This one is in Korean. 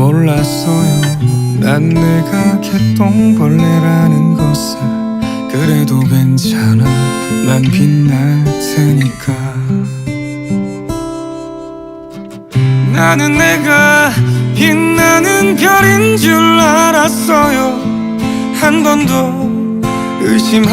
몰랐어요. 난 내가 개똥벌레라는 것을 그래도 괜찮아. 난 빛날 테니까. 나는 내가 빛나는 별인 줄 알았어요. 한 번도 의심하